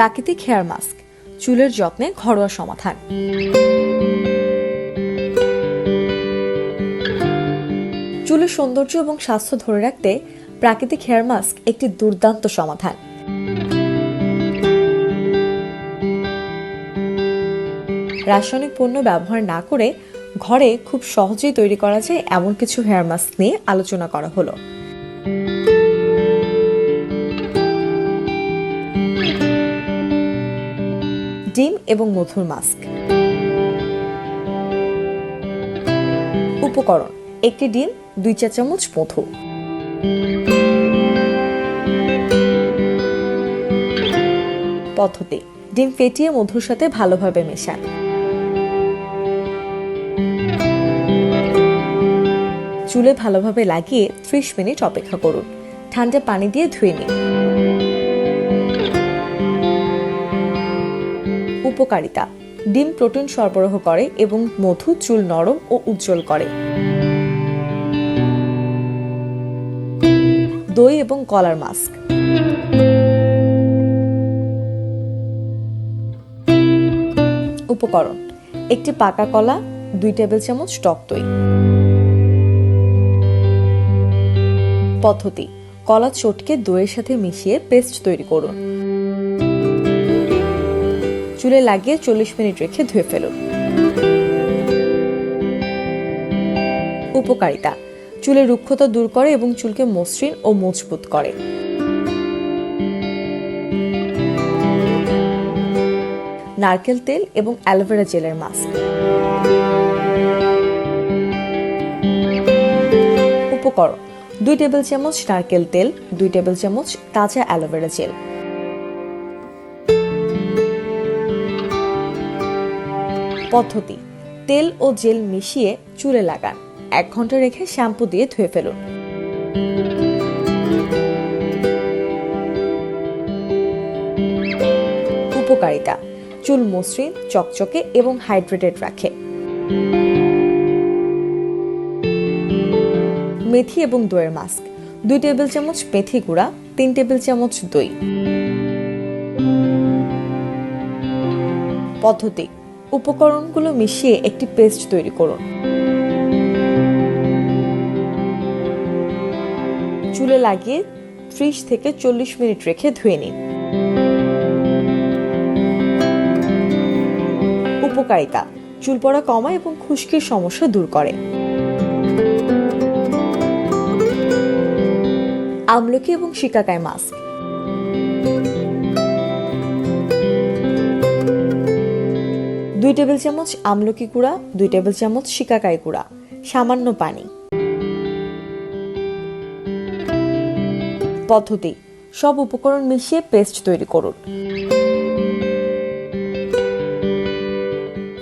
প্রাকৃতিক hair mask, চুলের যত্নে ঘরোয়া সমাধান। চুলের সৌন্দর্য এবং স্বাস্থ্য ধরে রাখতে প্রাকৃতিক হেয়ার মাস্ক একটি দুর্দান্ত সমাধান। রাসায়নিক পণ্য ব্যবহার না করে ঘরে খুব সহজেই তৈরি করা যায় এমন কিছু হেয়ার মাস্ক নিয়ে আলোচনা করা হলো। ডিম এবং মধুর মাস্ক উপকরণ, একটি ডিম, দুই চা চামচ মধু। পদ্ধতি, ডিম ফেটিয়ে মধুর সাথে ভালোভাবে মেশান। চুলে ভালোভাবে লাগিয়ে ত্রিশ মিনিট অপেক্ষা করুন। ঠান্ডা পানি দিয়ে ধুয়ে নিন। উপকারিতা। ডিম প্রোটিন সরবরাহ করে এবং মধু চুল নরম ও উজ্জ্বল করে। দই এবং কলার মাস্ক। উপকরণ, একটি পাকা কলা, দুই টেবিল চামচ টক দই। পদ্ধতি, কলা চটকে দইয়ের সাথে মিশিয়ে পেস্ট তৈরি করুন। চুলে লাগিয়ে চল্লিশ মিনিট রেখে ধুয়ে ফেলুন। উপকারিতা, চুলের রুক্ষতা দূর করে এবং চুলকে মসৃণ ও মজবুত করে। নারকেল তেল এবং অ্যালোভেরা জেলের মাস্ক। উপকরণ, দুই টেবিল চামচ নারকেল তেল, দুই টেবিল চামচ তাজা অ্যালোভেরা জেল। পদ্ধতি। তেল ও জেল মিশিয়ে চুলে লাগান। এক ঘণ্টা রেখে শ্যাম্পু দিয়ে ধুয়ে ফেলুন। উপকারিতা। চুল মসৃণ, চকচকে এবং হাইড্রেটেড রাখে। মেথি এবং দইয়ের মাস্ক। দুই টেবিল চামচ মেথি গুঁড়া, তিন টেবিল চামচ দই। পদ্ধতি। উপকরণগুলো মিশিয়ে একটি পেস্ট তৈরি করুন। চুলে লাগিয়ে ত্রিশ থেকে চল্লিশ মিনিট রেখে ধুয়ে নিন। উপকারিতা, চুল পড়া কমায় এবং খুশকির সমস্যা দূর করে। আমলকি এবং শিকাকায় মাস্ক। দুই টেবিল চামচ আমলকি গুঁড়া, দুই টেবিল চামচ শিকাকাই গুঁড়া, সামান্য পানি। পদ্ধতি, সব উপকরণ মিশিয়ে পেস্ট তৈরি করুন।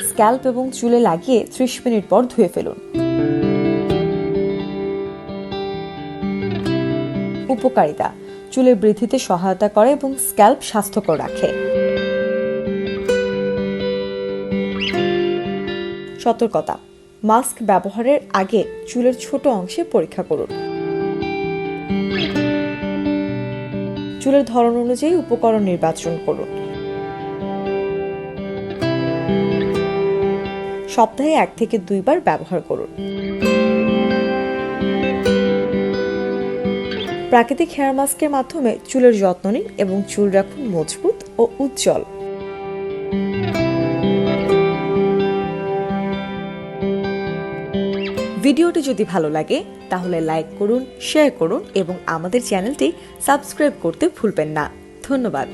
স্ক্যাল্প এবং চুলে লাগিয়ে ত্রিশ মিনিট পর ধুয়ে ফেলুন। উপকারিতা, চুলের বৃদ্ধিতে সহায়তা করে এবং স্ক্যাল্প স্বাস্থ্যকর রাখে। সতর্কতা। মাস্ক ব্যবহারের আগে চুলের ছোট অংশে পরীক্ষা করুন। চুলের ধরন অনুযায়ী উপকরণ নির্বাচন করুন। সপ্তাহে এক থেকে দুইবার ব্যবহার করুন। প্রাকৃতিক হেয়ার মাস্কের মাধ্যমে চুলের যত্ন নিন এবং চুল রাখুন মজবুত ও উজ্জ্বল। ভিডিওটি যদি ভালো লাগে, তাহলে লাইক করুন শেয়ার করুন এবং আমাদের চ্যানেলটি সাবস্ক্রাইব করতে ভুলবেন না। ধন্যবাদ।